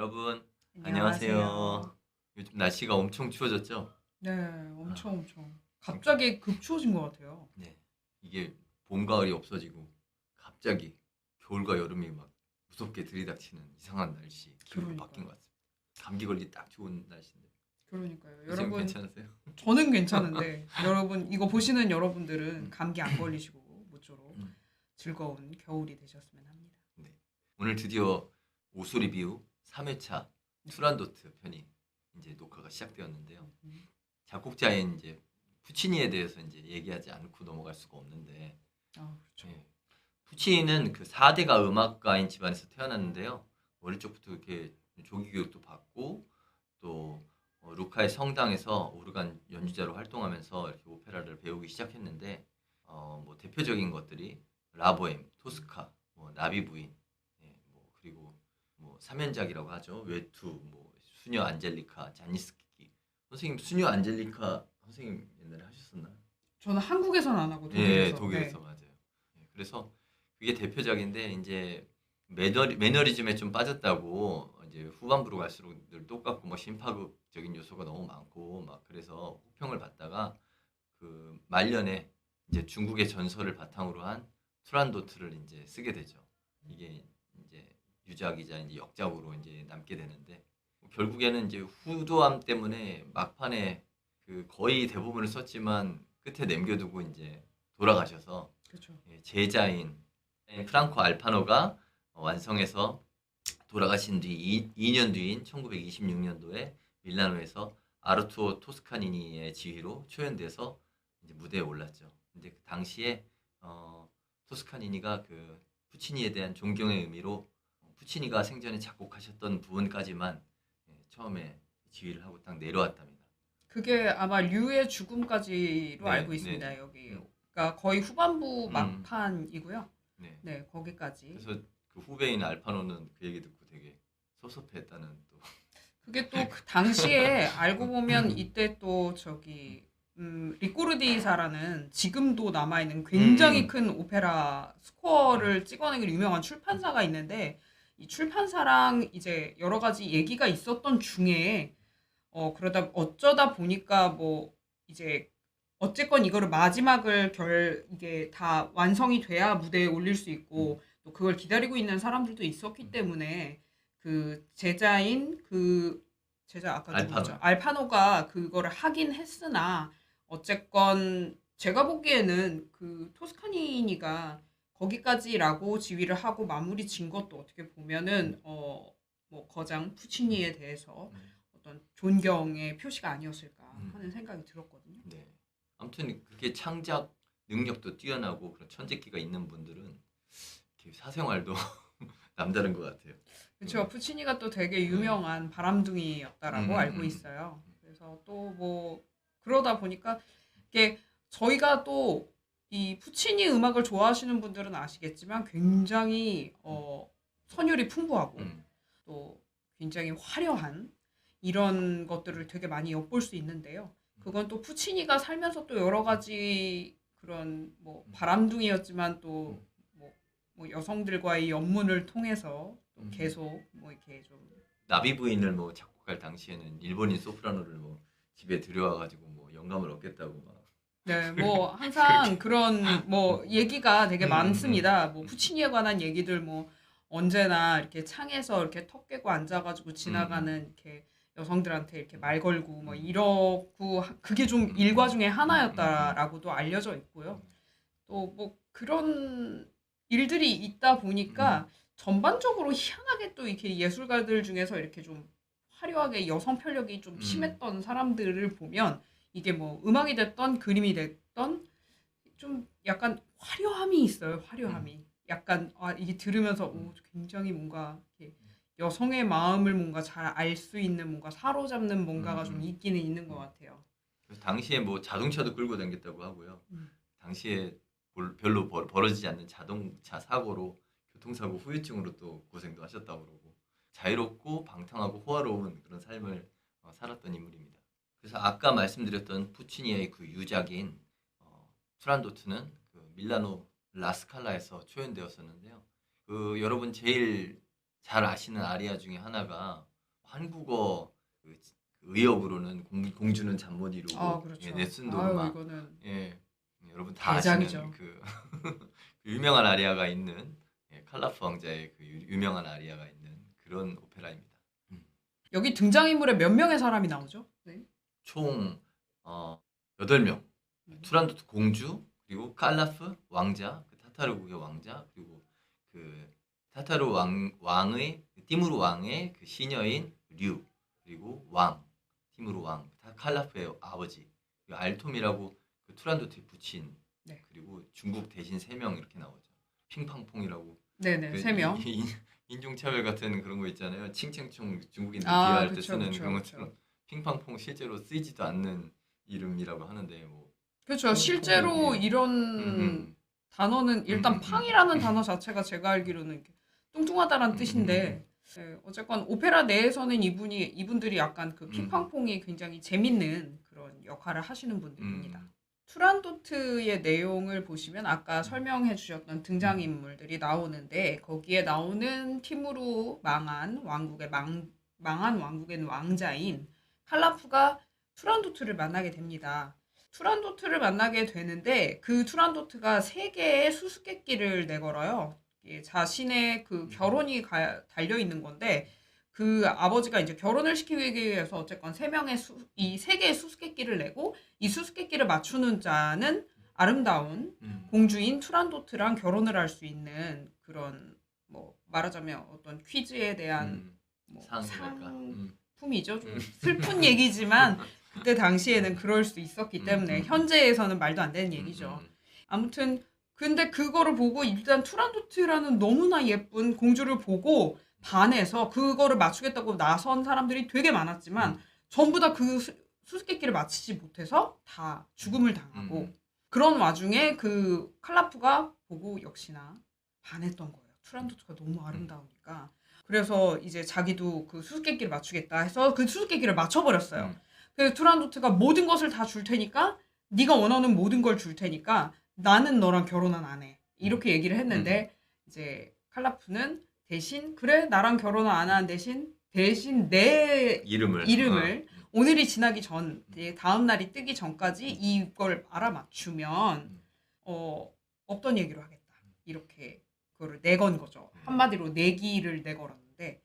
여러분 안녕하세요. 요즘 날씨가 엄청 추워졌죠? 네, 엄청 엄청. 갑자기 급 추워진 것 같아요. 네. 이게 봄 가을이 없어지고 갑자기 겨울과 여름이 막 무섭게 들이닥치는 이상한 날씨 그러니까요. 바뀐 것 같습니다. 감기 걸리 딱 좋은 날씨인데. 그러니까요. 선생님 여러분, 괜찮으세요? 저는 괜찮은데 여러분 이거 보시는 여러분들은 감기 안 걸리시고 모쪼록 음. 즐거운 겨울이 되셨으면 합니다. 오늘 드디어 오수 리뷰 3회차 투란도트 편이 이제 녹화가 시작되었는데요. 음. 작곡자인 이제 푸치니에 대해서 이제 얘기하지 않고 넘어갈 수가 없는데 아, 그렇죠. 예. 푸치니는 그 4대가 음악가인 집안에서 태어났는데요. 어릴 적부터 이렇게 조기 교육도 받고 또 어, 루카의 성당에서 오르간 연주자로 활동하면서 이렇게 오페라를 배우기 시작했는데 어, 뭐 대표적인 것들이 라보엠, 토스카, 뭐 나비 부인, 뭐 삼연작이라고 하죠. 외투, 뭐 수녀 안젤리카, 자니스키. 선생님 수녀 안젤리카 선생님 옛날에 하셨었나요? 저는 한국에서는 안 하고 독일에서. 예, 독일에서 맞아요. 예, 그래서 그게 대표작인데 이제 매너리, 매너리즘에 좀 빠졌다고 이제 후반부로 갈수록 늘 똑같고 뭐 심파극적인 요소가 너무 많고 막 그래서 호평을 받다가 그 말년에 이제 중국의 전설을 바탕으로 한 투란도트를 이제 쓰게 되죠. 이게 유작이자 이제 역작으로 이제 남게 되는데 결국에는 이제 후도함 때문에 막판에 그 거의 대부분을 썼지만 끝에 남겨두고 이제 돌아가셔서 그렇죠. 예, 제자인 프랑코 알파노가 어, 완성해서 돌아가신 뒤 2, 년 뒤인 1926년도에 밀라노에서 아르투오 토스카니니의 지휘로 초연돼서 이제 무대에 올랐죠. 근데 그 당시에 어, 토스카니니가 그 푸치니에 대한 존경의 의미로 어, 푸치니가 생전에 작곡하셨던 부분까지만 예, 처음에 지휘를 하고 딱 내려왔답니다. 그게 아마 류의 죽음까지로 네, 알고 네, 있습니다. 네. 여기. 그러니까 거의 후반부 음. 막판이고요. 네. 네, 거기까지. 그래서 그 후배인 알파노는 그 얘기 듣고 되게 섭섭해했다는 또 그게 또 그 당시에 알고 보면 이때 또 저기 음, 리코르디사라는 지금도 남아 있는 굉장히 음. 큰 오페라 스코어를 찍어내기로 유명한 출판사가 있는데 이 출판사랑 이제 여러 가지 얘기가 있었던 중에 어 그러다 어쩌다 보니까 뭐 이제 어쨌건 이거를 마지막을 결 이게 다 완성이 돼야 무대에 올릴 수 있고 또 그걸 기다리고 있는 사람들도 있었기 때문에 그 제자인 그 제자 아까 알파노. 알파노가 그거를 하긴 했으나 어쨌건 제가 보기에는 그 토스카니니가 거기까지라고 지휘를 하고 마무리 진 것도 어떻게 보면은 어 뭐 거장 푸치니에 대해서 음. 어떤 존경의 표시가 아니었을까 음. 하는 생각이 들었거든요. 네. 아무튼 그렇게 창작 능력도 뛰어나고 그런 천재기가 있는 분들은 이렇게 사생활도 남다른 것 같아요. 그렇죠. 푸치니가 또 되게 유명한 바람둥이였다라고 음, 알고 음. 있어요. 그래서 또 뭐 그러다 보니까 이게 저희가 또 이 푸치니 음악을 좋아하시는 분들은 아시겠지만 굉장히 어 선율이 풍부하고 음. 또 굉장히 화려한 이런 것들을 되게 많이 엿볼 수 있는데요. 그건 또 푸치니가 살면서 또 여러 가지 그런 뭐 바람둥이였지만 또 뭐, 뭐 여성들과의 연문을 통해서 또 음. 계속 뭐 이렇게 좀 나비 부인을 뭐 작곡할 당시에는 일본인 소프라노를 뭐 집에 들여와 가지고 뭐 영감을 얻겠다고 막 네, 뭐 항상 그런 뭐 얘기가 되게 음, 많습니다. 뭐 푸치니에 관한 얘기들 뭐 언제나 이렇게 창에서 이렇게 턱 깨고 앉아가지고 지나가는 이렇게 여성들한테 이렇게 말 걸고 뭐 음. 이러고 하- 그게 좀 음, 일과 음, 중에 하나였다라고도 알려져 있고요. 또 뭐 그런 일들이 있다 보니까 전반적으로 희한하게 또 이렇게 예술가들 중에서 이렇게 좀 화려하게 여성 편력이 좀 음. 심했던 사람들을 보면 이게 뭐 음악이 됐던 그림이 됐던 좀 약간 화려함이 있어요. 화려함이. 약간 아 이게 들으면서 오 굉장히 뭔가 이렇게 여성의 마음을 뭔가 잘 알 수 있는 뭔가 사로잡는 뭔가가 음, 좀 음. 있기는 있는 것 같아요. 그래서 당시에 뭐 자동차도 끌고 다녔다고 하고요. 음. 당시에 볼- 별로 벌, 벌어지지 않는 자동차 사고로 교통사고 후유증으로 또 고생도 하셨다고 그러고 자유롭고 방탕하고 호화로운 그런 삶을 어, 살았던 인물입니다. 그래서 아까 말씀드렸던 푸치니의 그 유작인 어, 투란도트는 그 밀라노 라스칼라에서 초연되었었는데요. 그 여러분 제일 잘 아시는 아리아 중에 하나가 한국어 그 의역으로는 공, 공주는 잠 못 이루고 아 그렇죠. 예, 노르마 이거는 예, 여러분 다 대작이죠. 아시는 그, 그 유명한 아리아가 있는 예, 칼라프 왕자의 그 유- 유명한 아리아가 있는 그런 오페라입니다. 여기 등장인물에 몇 명의 사람이 나오죠? 네. 총 어, 8명. 음. 투란도트 공주 그리고 칼라프 왕자, 그 타타르국의 왕자 그리고 그 타타르 왕 왕의 그 티무르 왕의 그 시녀인 류 그리고 왕 티무르 왕 타- 칼라프의 아버지 알톰이라고 그 투란도트의 부친 네. 그리고 중국 대신 3명 이렇게 나오죠. 핑팡퐁이라고 네네 그세 명. 인- 인- 인종차별 같은 그런 거 있잖아요. 칭칭총 중국인들 아, 비하할 때 그쵸, 쓰는 그쵸, 그런 그쵸. 것처럼 핑팡퐁 실제로 쓰이지도 않는 이름이라고 하는데 뭐 그렇죠. 실제로 음, 이런 음, 단어는 일단 음, 음, 팡이라는 음. 단어 자체가 제가 알기로는 이렇게 음, 뜻인데 예, 어쨌건 오페라 내에서는 이분이 이분들이 약간 그 음. 핑팡퐁이 굉장히 재밌는 그런 역할을 하시는 분들입니다. 음, 투란도트의 내용을 보시면 아까 설명해 주셨던 등장인물들이 나오는데 거기에 나오는 팀으로 망한 왕국의 망, 망한 왕국의 왕자인 칼라프가 투란도트를 만나게 됩니다. 투란도트를 만나게 되는데 그 투란도트가 세 개의 수수께끼를 내걸어요. 자신의 그 결혼이 가- 달려 있는 건데 그 아버지가 이제 결혼을 시키기 위해서 어쨌건 세 명의 이 세 개의 수수께끼를 내고 이 수수께끼를 맞추는 자는 아름다운 음. 공주인 투란도트랑 결혼을 할 수 있는 그런 뭐 말하자면 어떤 퀴즈에 대한 음, 뭐 상이 상품이죠. 좀 음. 슬픈 얘기지만 그때 당시에는 그럴 수 있었기 음, 때문에 음. 현재에서는 말도 안 되는 얘기죠. 음, 아무튼 근데 그거를 보고 일단 투란도트라는 너무나 예쁜 공주를 보고 반해서 그거를 맞추겠다고 나선 사람들이 되게 많았지만 음. 전부 다 그 수수께끼를 맞히지 못해서 다 죽음을 당하고 음. 그런 와중에 그 칼라프가 보고 역시나 반했던 거예요. 투란도트가 너무 아름다우니까. 그래서 이제 자기도 그 수수께끼를 맞추겠다 해서 그 수수께끼를 맞춰버렸어요. 음. 그래서 투란도트가 모든 것을 다 줄 테니까 네가 원하는 모든 걸 줄 테니까 나는 너랑 결혼은 안 해. 이렇게 얘기를 했는데 이제 칼라프는 대신 그래 나랑 결혼은 안 하는 대신 대신 내 이름을 이름을 어, 오늘이 지나기 전 예, 다음 날이 뜨기 전까지 이걸 알아맞추면 음. 어 없던 얘기로 하겠다 이렇게 그거를 내건 거죠 음. 한마디로 내기를 내걸었는데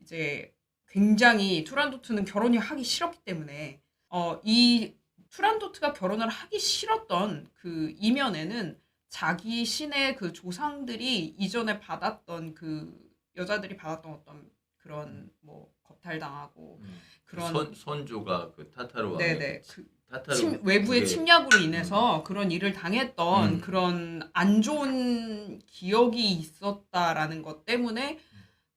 이제 굉장히 투란도트는 결혼이 하기 싫었기 때문에 어 이 투란도트가 결혼을 하기 싫었던 그 이면에는 자기 신의 그 조상들이 이전에 받았던 그 여자들이 받았던 어떤 그런 뭐 겁탈당하고 음. 그런 손 손조가 그 타타르 왕의 네네 그 침, 외부의 그게- 침략으로 인해서 그런 일을 당했던 음. 그런 안 좋은 기억이 있었다라는 것 때문에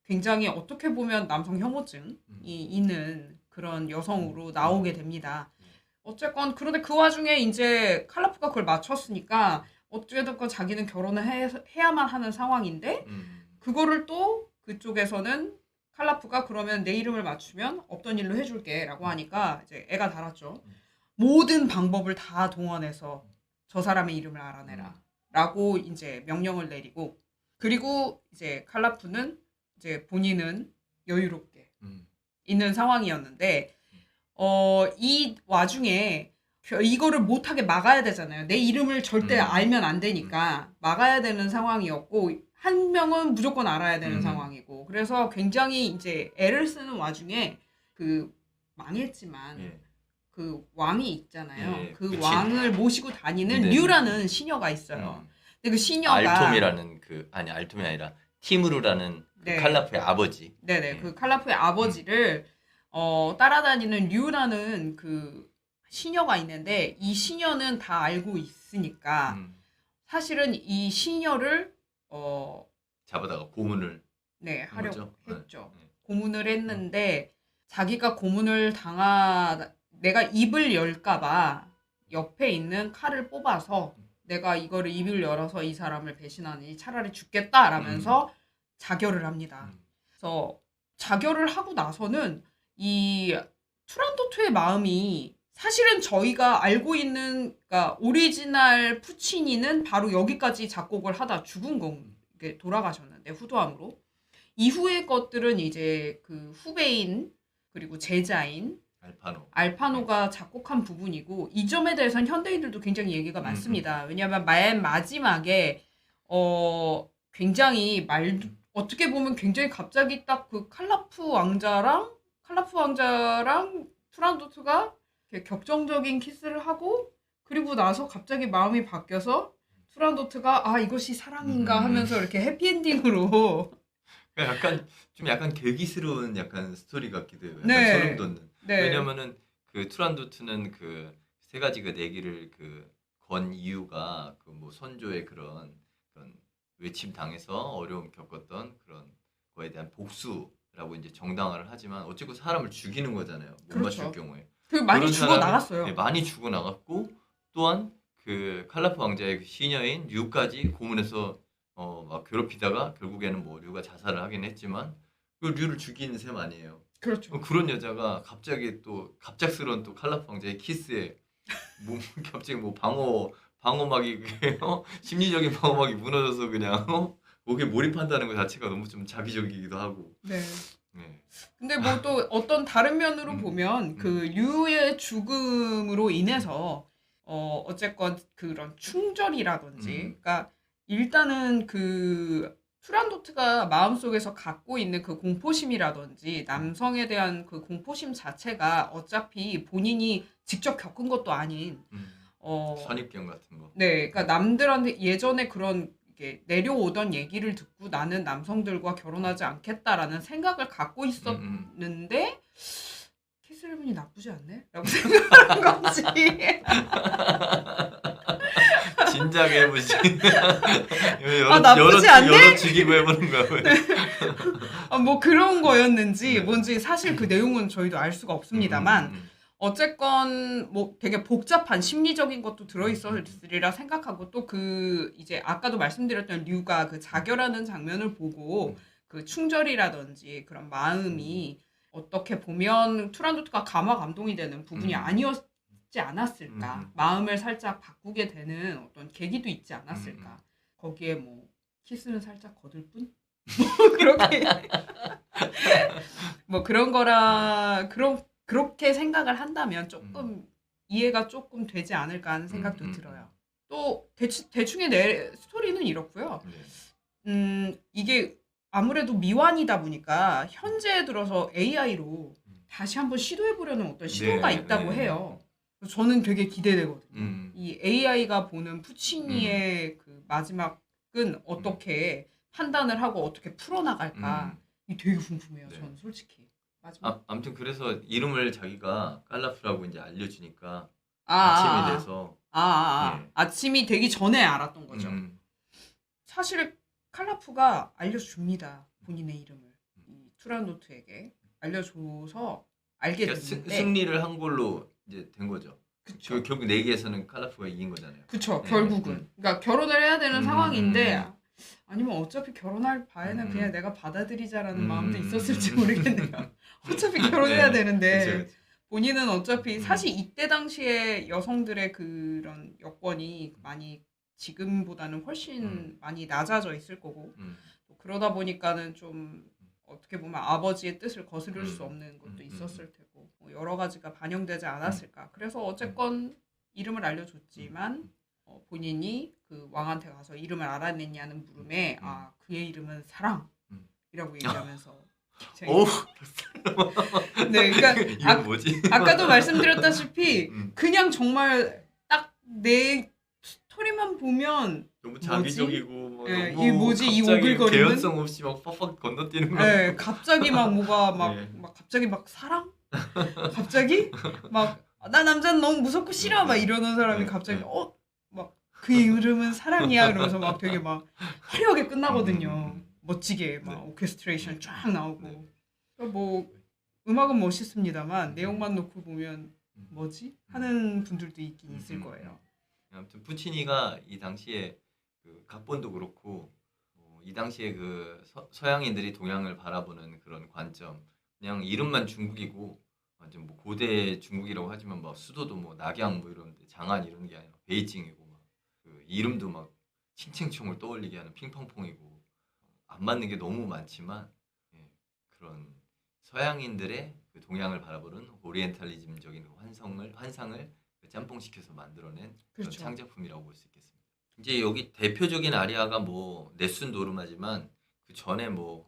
굉장히 어떻게 보면 남성 혐오증이 음. 있는 그런 여성으로 나오게 됩니다. 음. 어쨌건 그런데 그 와중에 이제 칼라프가 그걸 맞췄으니까 어찌됐건 자기는 결혼을 해, 해야만 하는 상황인데 음. 그거를 또 그쪽에서는 칼라프가 그러면 내 이름을 맞추면 없던 일로 해줄게라고 하니까 이제 애가 달았죠. 음. 모든 방법을 다 동원해서 저 사람의 이름을 음. 알아내라 라고 이제 명령을 내리고 그리고 이제 칼라프는 이제 본인은 여유롭게 음. 있는 상황이었는데 어 이 와중에 겨- 이거를 못하게 막아야 되잖아요. 내 이름을 절대 음. 알면 안 되니까 막아야 되는 상황이었고 한 명은 무조건 알아야 되는 음. 상황이고 그래서 굉장히 이제 애를 쓰는 와중에 그 망했지만 예. 그 왕이 있잖아요. 예, 그 그치. 왕을 모시고 다니는 네. 류라는 시녀가 있어요. 음. 근데 그 시녀가 알톰이라는 그 아니 알톰이 아니라 티무르라는 그 네. 칼라프의 아버지. 네네 네. 그 칼라프의 아버지를 어, 따라다니는 류라는 그 시녀가 있는데 이 시녀는 다 알고 있으니까 음. 사실은 이 시녀를 어, 잡아다가 고문을 네한 하려고 거죠? 했죠. 네. 고문을 했는데 자기가 고문을 당하 내가 입을 열까봐 옆에 있는 칼을 뽑아서 내가 이거를 입을 열어서 이 사람을 배신하니 차라리 죽겠다 라면서 자결을 합니다. 음. 그래서 자결을 하고 나서는 이 투란도트의 마음이 사실은 저희가 알고 있는 그러니까 오리지널 푸치니는 바로 여기까지 작곡을 하다 죽은 건 돌아가셨는데 후도함으로 이후의 것들은 이제 그 후배인 그리고 제자인 알파노. 알파노가 작곡한 부분이고 이 점에 대해서는 현대인들도 굉장히 얘기가 음, 많습니다. 왜냐하면 맨 마지막에 어 굉장히 말 어떻게 보면 굉장히 갑자기 딱 그 칼라프 왕자랑 칼라프 왕자랑 투란도트가 격정적인 키스를 하고 그리고 나서 갑자기 마음이 바뀌어서 투란도트가 아 이것이 사랑인가 음. 하면서 이렇게 해피엔딩으로 약간 좀 약간 괴기스러운 약간 스토리 같기도 해요. 약간 네. 소름 돋는. 네 왜냐면은 그 투란도트는 그 세 가지 그 내기를 그 건 이유가 그 뭐 선조의 그런 그런 외침 당해서 어려움 겪었던 그런 거에 대한 복수라고 이제 정당화를 하지만 어쨌든 사람을 죽이는 거잖아요. 못 그렇죠. 맞출 경우에. 그 많이 죽어 나갔어요. 네, 많이 죽어 나갔고 또한 그 칼라프 왕자의 그 시녀인 류까지 고문해서 어 막 괴롭히다가 결국에는 뭐 류가 자살을 하긴 했지만 그 류를 죽이는 셈 아니에요. 그렇죠. 어, 그런 여자가 갑자기 또 갑작스러운 또 칼라프 왕자의 키스에 뭐 갑자기 뭐 방어 방어막이 어? 심리적인 방어막이 무너져서 그냥 어? 거기에 몰입한다는 것 자체가 너무 좀 자기적이기도 하고. 네. 네. 근데 뭐 또 어떤 다른 면으로 음. 보면 그 류의 죽음으로 인해서 어 어쨌건 그런 충절이라든지 음. 그러니까 일단은 그 투란도트가 마음속에서 갖고 있는 그 공포심이라든지 남성에 대한 그 공포심 자체가 어차피 본인이 직접 겪은 것도 아닌 음. 어 선입견 같은 거. 네, 그러니까 남들한테 예전에 그런 이게 내려오던 얘기를 듣고 나는 남성들과 결혼하지 않겠다라는 생각을 갖고 음, 음. 있었는데 키스레븐이 나쁘지 않네? 라고 생각한 거지. 진작 해보지. 여러, 아, 나쁘지 여러, 않네? 여러 죽이고 해보는 거야. 왜? 아, 뭐 그런 거였는지 네. 뭔지 사실 그 내용은 저희도 알 수가 없습니다만 음, 음, 어쨌건 뭐 되게 복잡한 심리적인 것도 들어있었으리라 생각하고 또 그 이제 아까도 말씀드렸던 류가 그 자결하는 장면을 보고 음. 그 충절이라든지 그런 마음이 어떻게 보면 투란도트가 감화 감동이 되는 부분이 음. 아니었 지 않았을까 음. 마음을 살짝 바꾸게 되는 어떤 계기도 있지 않았을까 음. 거기에 뭐 키스는 살짝 거들 뿐 뭐 그렇게 뭐 그런 거라 그런 그렇게 생각을 한다면 조금 이해가 조금 되지 않을까 하는 생각도 음, 음, 들어요. 또 대충 대충의 내 스토리는 이렇고요. 네. 음 이게 아무래도 미완이다 보니까 현재 들어서 AI로 다시 한번 시도해 보려는 어떤 시도가 네, 있다고 네. 해요. 저는 되게 기대되거든요. 음. 이 AI가 보는 푸치니의 그 마지막은 어떻게 판단을 하고 어떻게 풀어나갈까 음. 이 되게 궁금해요. 네. 저는 솔직히 마지막 아, 아무튼 그래서 이름을 자기가 깔라프라고 이제 알려주니까 아, 아침이 아, 아. 돼서 아, 아, 아. 네. 아침이 되기 전에 알았던 거죠. 음, 사실 칼라프가 알려줍니다. 본인의 이름을 이 투란노트에게 알려줘서 알게 그러니까 승, 됐는데 승리를 한 걸로 이제 된 거죠. 그쵸 그, 결국 내기에서는 칼라프가 이긴 거잖아요. 그쵸 네, 결국은 음. 그러니까 결혼을 해야 되는 음, 상황인데 음. 아니면 어차피 결혼할 바에는 음. 그냥 내가 받아들이자라는 음. 마음도 있었을지 모르겠네요. 어차피 결혼해야 네, 되는데 그쵸, 그쵸. 본인은 어차피 음. 사실 이때 당시에 여성들의 그런 여건이 많이 지금보다는 훨씬 음. 많이 낮아져 있을 거고 그러다 보니까는 좀 어떻게 보면 아버지의 뜻을 거스를 음. 수 없는 것도 있었을 테고 뭐 여러 가지가 반영되지 않았을까. 그래서 어쨌건 이름을 알려줬지만 음. 어, 본인이 그 왕한테 가서 이름을 알아냈냐는 물음에 음. 아 그의 이름은 사랑이라고 음. 얘기하면서 오, 네, 그러니까 아- 뭐지? 아까도 말씀드렸다시피 음, 그냥 정말 딱 내 스토리만 보면 너무 자기적이고 뭐 예, 너무 이 뭐지, 이 갑자기 오글거림은? 개연성 없이 막 팍팍 건너뛰는 거. 네, 갑자기 막 뭐가 막, 네. 막 갑자기 막 사랑? 갑자기 막 나 남자는 너무 무섭고 싫어 막 이러는 사람이 네, 갑자기 네. 어막 그의 이름은 사랑이야 그러면서 막 되게 막 화려하게 끝나거든요. 음, 음, 음. 멋지게 막 네. 오케스트레이션 쫙 나오고 네. 그러니까 뭐 음악은 멋있습니다만 내용만 놓고 보면 음. 뭐지 하는 분들도 있긴 있을 거예요. 아무튼 푸치니가 이 당시에 그 각본도 그렇고 어, 이 당시에 그 서, 서양인들이 동양을 바라보는 그런 관점 그냥 이름만 중국이고 완전 뭐 고대 중국이라고 하지만 뭐 수도도 뭐 낙양 뭐 이런 데 장안 이런 게 아니라 베이징이고 막 그 이름도 막 칭칭총을 떠올리게 하는 핑퐁퐁이고 안 맞는 게 너무 많지만 그런 서양인들의 그 동양을 바라보는 오리엔탈리즘적인 그 환성을 환상을 그 짬뽕시켜서 만들어낸 그런 그렇죠. 창작품이라고 볼 수 있겠습니다. 이제 여기 대표적인 아리아가 뭐 네순 도르마지만 그 전에 뭐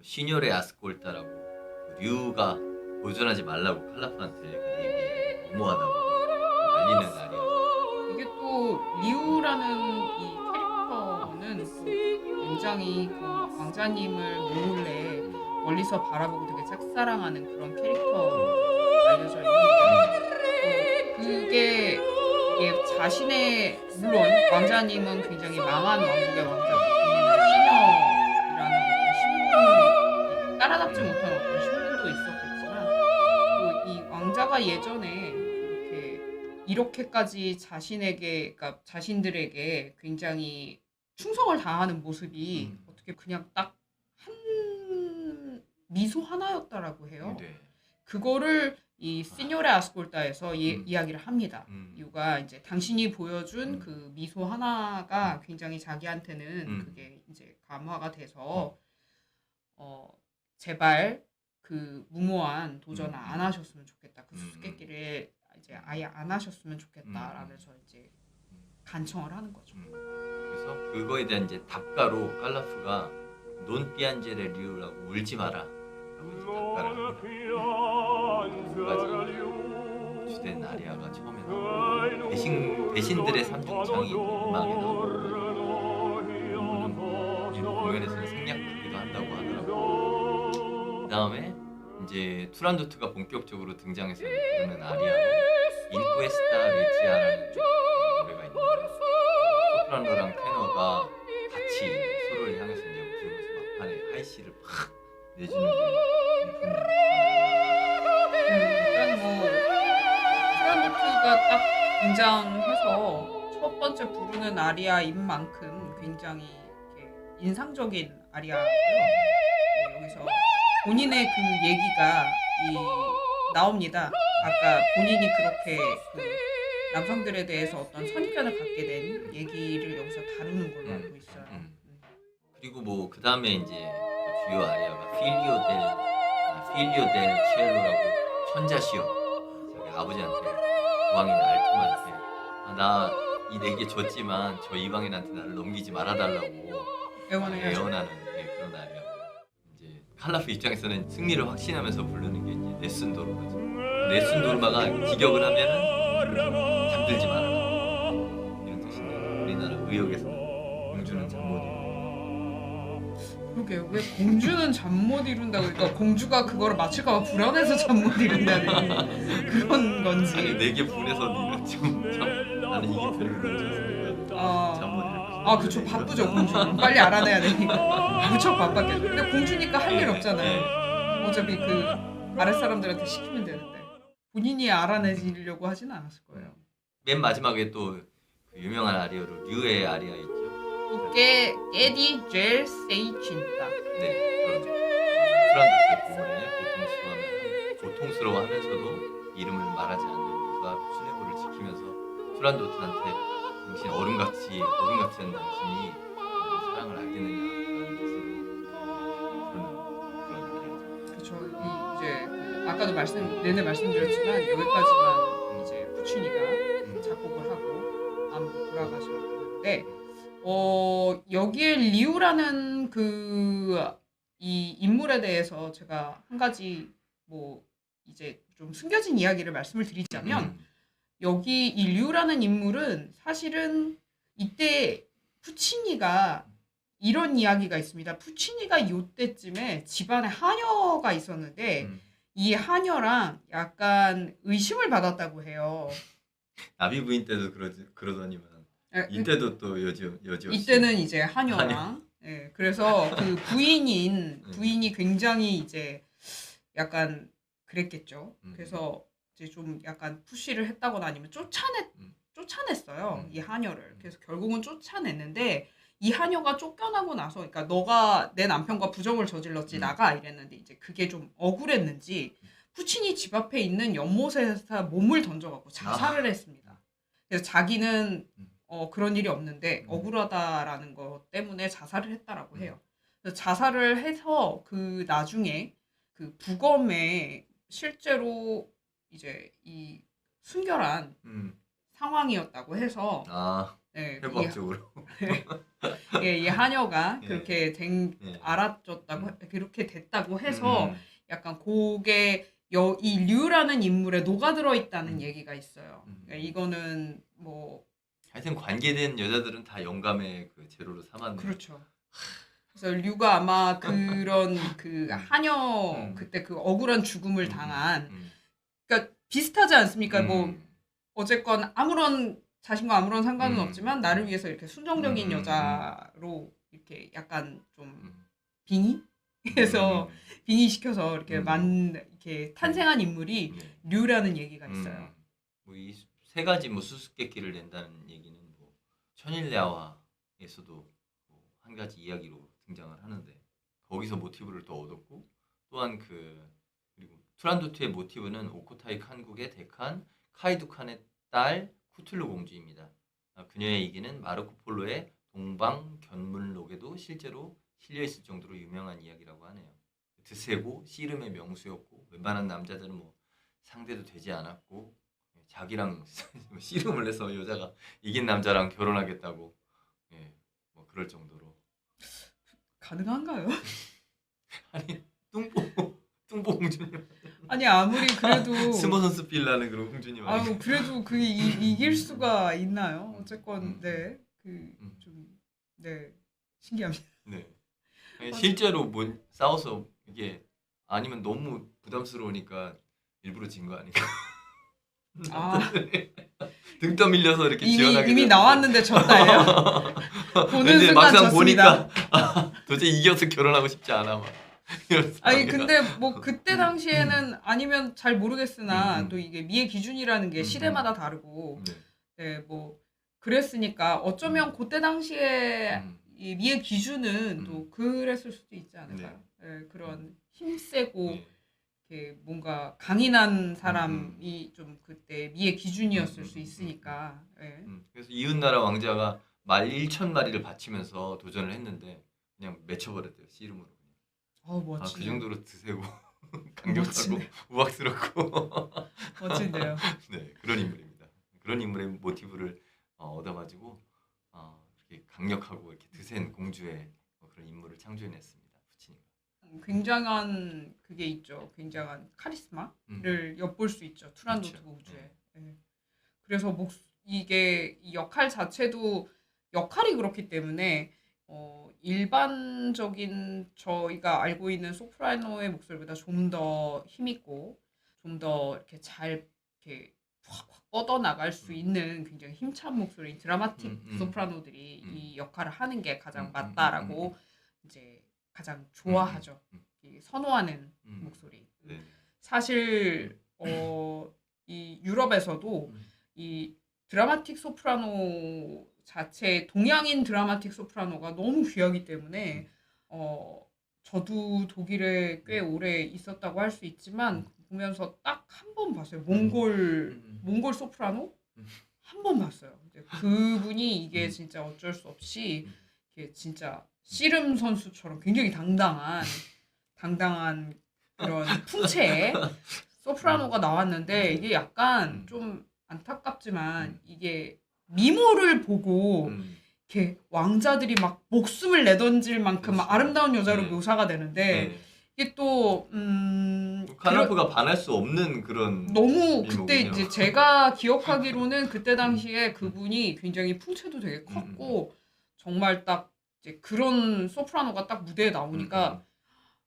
시녀레 아스콜타라고 그 류가 도전하지 말라고 칼라프한테 무모하다고 알리는 아리아. 이게 또 리우라는 이 캐릭터는 또 굉장히 그 왕자님을 몰래 멀리서 바라보고 되게 짝사랑하는 그런 캐릭터 알려져 있는데 어, 그게 이게 자신의 물론 왕자님은 굉장히 망한 왕국의 왕자고 시녀라는 어떤 신분 따라잡지 못한 이 왕자가 예전에 이렇게 이렇게까지 자신에게 그러니까 자신들에게 굉장히 충성을 다하는 모습이 음. 어떻게 그냥 딱 한 미소 하나였다라고 해요. 네. 그거를 이 시뇨레 아스콜타에서 이, 음. 이야기를 합니다. 음. 이유가 이제 당신이 보여준 음. 그 미소 하나가 굉장히 자기한테는 음. 그게 이제 감화가 돼서 어 제발 그 무모한 도전 음. 안 하셨으면 좋겠다. 그 음. 수수께끼를 이제 아예 안 하셨으면 좋겠다라면서 이제 간청을 하는 거죠. 음. 그래서 그거에 대한 이제 답가로 칼라프가 논 삐안제레 류라고 울지 마라 라고 이제 답가를 합니다. 그까지 주된 아리아가 처음에 나오고 대신 대신들의 삼중창이 음악에 나오고 이 공연에서는 다음에 이제 투란도트가 본격적으로 등장해서 부르는 아리아로 인쿠에스타 레지아라는 노래가 있는데 소프라노랑 테너가 같이 서로를 향해서 이제 부르면서 막판에 하이시를 팍 내주는 게. 일단 뭐 트란도트가 딱 등장해서 첫 번째 부르는 아리아인 만큼 굉장히 인상적인 아리아고요. 네, 여기서 본인의 그 얘기가 이 나옵니다. 아까 본인이 그렇게 그 남성들에 대해서 어떤 선입견을 갖게 된 얘기를 여기서 다루는 걸로 알고 있어요. 음. 음. 그리고 뭐 그 다음에 이제 그 주요 아리아가 필리오 델 아, 필리오 델 첼로라고 천자시오 자기 아버지한테 이방인 알토한테 아, 나이 내게 줬지만 저 이방인한테 나를 넘기지 말아달라고 애원해야죠. 애원하는 예, 그런 이제 칼라프 입장에서는 승리를 확신하면서 부르는 게 이제 네슨 도르마가 기격을 하면은 잠들지 말아라 이런 뜻인데 우리나라 의역에서 공주는 잠 못 이룬다 그러게요. 왜 공주는 잠 못 이룬다고 그러니까 공주가 그거를 맞힐까봐 불안해서 잠 못 이룬다는 그런 건지. 아니 내게 보내서 니는 좀 참, 나는 이게 별로 괜찮습니다. 아. 이룰 아 그쵸 바쁘죠 공주는 빨리 알아내야 되니까 무척 바빴겠죠. 근데 공주니까 할 일 없잖아요. 어차피 그 아랫사람들한테 시키면 되는데 본인이 알아내려고 하진 않았을 거예요. 맨 마지막에 또그 유명한 아리아로 류의 아리아 있죠. 이게 에디 젤 세이친다. 네, 그런 프란도트의 부분에 고통스러워하면 고통스러워하면서도 이름을 말하지 않는 류가 수뇌부를 지키면서 프란도트한테 당신 어른같이 어른같이 한 당신이 사랑을 알겠느냐라는 뜻으로 그런. 그렇죠. 이 이제 그 아까도 말씀 내내 말씀드렸지만 여기까지만 이제 푸치니가 음. 작곡을 하고 암으로 돌아가셨는데 어 여기에 리우라는 그 이 인물에 대해서 제가 한 가지 뭐 이제 좀 숨겨진 이야기를 말씀을 드리자면 음. 여기 이 류라는 인물은 사실은 이때 푸치니가 이런 이야기가 있습니다. 푸치니가 이때쯤에 집안에 하녀가 있었는데 음. 이 하녀랑 약간 의심을 받았다고 해요. 나비 부인 때도 그러지 그러더니만 에, 이때도 또 여지 여지 없이 이때는 이제 하녀랑 예, 그래서 그 부인인 음. 부인이 굉장히 이제 약간 그랬겠죠. 음. 그래서 이제 좀 약간 푸시를 했다거나 아니면 쫓아냈 음. 쫓아냈어요 음. 이 하녀를. 그래서 결국은 쫓아냈는데 이 하녀가 쫓겨나고 나서 그러니까 너가 내 남편과 부정을 저질렀지 음. 나가 이랬는데 이제 그게 좀 억울했는지 푸친이 집 앞에 있는 연못에다 몸을 던져갖고 자살을 했습니다. 그래서 자기는 음. 어, 그런 일이 없는데 음. 억울하다라는 것 때문에 자살을 했다라고 해요. 그래서 자살을 해서 그 나중에 그 부검에 실제로 이제 이 순결한 음. 상황이었다고 해서 아 네, 이, 해부학적으로. 예, 이 하녀가 예. 그렇게 된 예. 알아졌다고 음. 그렇게 됐다고 해서 음. 약간 고게 여, 이 류라는 인물에 녹아들어 있다는 음. 얘기가 있어요. 음. 그러니까 이거는 뭐 하여튼 관계된 여자들은 다 영감의 그 재료로 삼았네. 그렇죠. 그래서 류가 아마 그런 그 음. 그때 그 억울한 죽음을 음. 당한 음. 비슷하지 않습니까? 뭐 음. 어쨌건 아무런 자신과 아무런 상관은 음. 없지만 나를 위해서 이렇게 순정적인 음. 여자로 이렇게 약간 좀 음. 빙의 해서 음. 빙의시켜서 이렇게 음. 만 이렇게 탄생한 인물이 네. 류라는 얘기가 있어요. 뭐 이 세 가지 뭐 수수께끼를 낸다는 얘기는 뭐 천일야화에서도 뭐 한 가지 이야기로 등장을 하는데 거기서 모티브를 또 얻었고 또한 그 투란도트의 모티브는 오코타이 칸국의 대칸 카이두 칸의 딸 쿠툴루 공주입니다. 아, 그녀의 이기는 마르코 폴로의 동방 견문록에도 실제로 실려 있을 정도로 유명한 이야기라고 하네요. 드세고 씨름의 명수였고 웬만한 남자들은 뭐 상대도 되지 않았고 자기랑 씨름을 해서 여자가 이긴 남자랑 결혼하겠다고 예, 뭐 그럴 정도로 가능한가요? 아니 뚱보 뚱보 홍주님 아니 아무리 그래도 스모 선수 빌라는 그런 아니 아유 그래도 그게 이, 이길 수가 있나요? 어쨌건 음. 네그좀네 신기합니다. 네 맞아. 실제로 뭐 싸워서 이게 아니면 너무 부담스러우니까 일부러 진 거 아닌가 아 등 떠밀려서 이렇게 이미 지원하게 이미. 나왔는데 졌다예요. 보는 순간 막상 졌습니다. 보니까 아, 도저히 이겨서 결혼하고 싶지 않아 막 이런 아니 근데 뭐 그때 당시에는 아니면 잘 모르겠으나 음, 음. 또 이게 미의 기준이라는 게 음, 시대마다 다르고 네. 네 뭐 그랬으니까 어쩌면 그때 당시에 음. 이 미의 기준은 음. 또 그랬을 수도 있지 않을까요? 네, 그런 힘세고 네. 이렇게 뭔가 강인한 사람이 좀 그때 미의 기준이었을 음, 수 음, 있으니까. 예. 음, 그래서 이웃나라 왕자가 말 1천 마리를 바치면서 도전을 했는데 그냥 맺혀버렸대요 씨름으로. 어우 아, 멋지네. 그 정도로 드세고 강력하고 멋지네. 우악스럽고 멋진데요. 네 그런 인물입니다. 그런 인물의 모티브를 어, 얻어가지고 어, 이렇게 강력하고 이렇게 드센 공주의 뭐 그런 인물을 창조해냈습니다. 푸치니가. 음, 굉장한 그게 있죠. 굉장한 카리스마를 음. 엿볼 수 있죠. 투란도트 그렇죠. 공주에. 예. 그래서 목 이게 이 역할 자체도 역할이 그렇기 때문에 어, 일반적인 저희가 알고 있는 소프라노의 목소리보다 좀 더 힘있고 좀 더 이렇게 잘 이렇게 확확 뻗어 나갈 수 있는 굉장히 힘찬 목소리 드라마틱 음, 음. 소프라노들이 음. 이 역할을 하는 게 가장 음, 음, 맞다라고 음, 이제 가장 좋아하죠. 음, 이 선호하는 음. 목소리. 네. 사실 어, 이 유럽에서도 음. 이 드라마틱 소프라노 자체 동양인 드라마틱 소프라노가 너무 귀하기 때문에 어, 저도 독일에 꽤 오래 있었다고 할 수 있지만 보면서 딱 한 번 봤어요. 몽골 음. 몽골 소프라노 음. 한번 봤어요. 그분이 이게 음. 진짜 어쩔 수 없이 음. 이게 진짜 씨름 선수처럼 굉장히 당당한 당당한 그런 풍채의 소프라노가 나왔는데 이게 약간 음. 좀 안타깝지만 음. 이게 미모를 보고 음. 이렇게 왕자들이 막 목숨을 내던질 만큼 그렇죠. 아름다운 여자로 네. 묘사가 되는데 네. 이게 또 음, 카나프가 반할 수 없는 그런 너무 그때 미모군요. 이제 제가 기억하기로는 그때 당시에 그분이 굉장히 풍채도 되게 컸고 정말 딱 이제 그런 소프라노가 딱 무대에 나오니까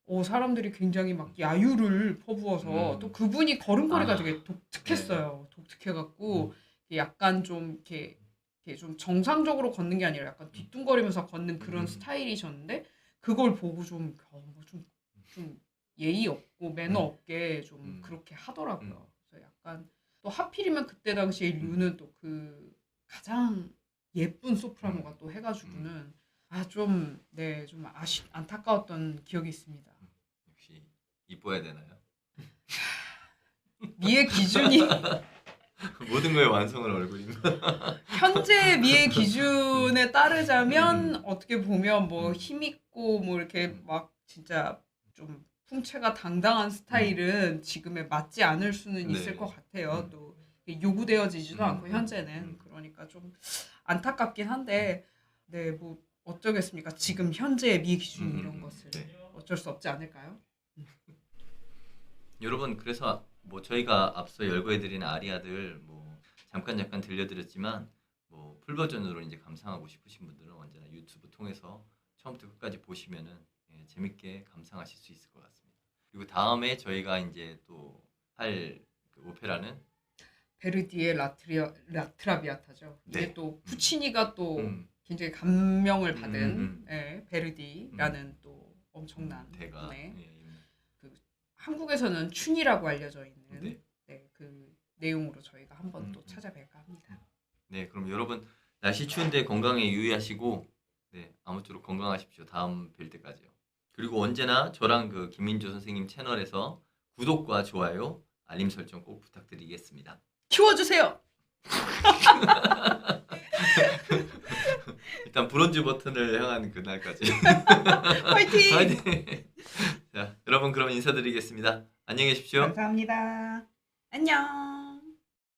어, 사람들이 굉장히 막 야유를 퍼부어서 음. 또 그분이 걸음걸이가 아. 되게 독특했어요. 독특해갖고 약간 좀 이렇게, 이렇게 좀 정상적으로 걷는 게 아니라 약간 뒤뚱거리면서 걷는 그런 음. 스타일이셨는데 그걸 보고 좀, 어, 뭐좀 좀 예의 없고 매너 음. 없게 좀 음. 그렇게 하더라고요. 음. 그래서 약간 또 하필이면 그때 당시에 류는 또 그 가장 예쁜 소프라노가 또 해가지고는 아좀네좀 아쉬 안타까웠던 기억이 있습니다. 역시 이뻐야 되나요? 미의 기준이 모든 거의 완성은 얼굴인가? 현재 미의 기준에 따르자면 음. 어떻게 보면 뭐 음. 힘있고 뭐 이렇게 음. 막 진짜 좀 풍채가 당당한 스타일은 지금에 맞지 않을 수는 네. 있을 것 같아요. 음. 또 요구되어지지도 음, 않고 음, 현재는 음. 그러니까 좀 안타깝긴 한데 네 뭐 어쩌겠습니까? 지금 현재의 미 기준 음, 이런 음, 것을 네. 어쩔 수 없지 않을까요? 여러분 그래서 뭐 저희가 앞서 열거해드린 아리아들 뭐 잠깐 잠깐 들려드렸지만 뭐 풀 버전으로 이제 감상하고 싶으신 분들은 언제나 유튜브 통해서 처음부터 끝까지 보시면은 예, 재밌게 감상하실 수 있을 것 같습니다. 그리고 다음에 저희가 이제 또 할 그 오페라는 베르디의 라트리아, 라트라비아타죠. 이게 네. 또 푸치니가 또 음, 굉장히 감명을 받은 음, 음. 예, 베르디라는 또 엄청난 대가 네. 예, 한국에서는 춘이라고 알려져 있는 네. 네, 그 내용으로 저희가 한번 음, 또 음. 찾아뵐까 합니다. 네, 그럼 여러분 날씨 추운데 건강에 유의하시고 네, 아무쪼록 건강하십시오. 다음 뵐 때까지요. 그리고 언제나 저랑 그 김민조 선생님 채널에서 구독과 좋아요, 알림 설정 꼭 부탁드리겠습니다. 키워주세요. 일단 브론즈 버튼을 향한 그날까지. 화이팅! 화이팅! 자, 여러분 그럼 인사드리겠습니다. 안녕히 계십시오. 감사합니다. 안녕.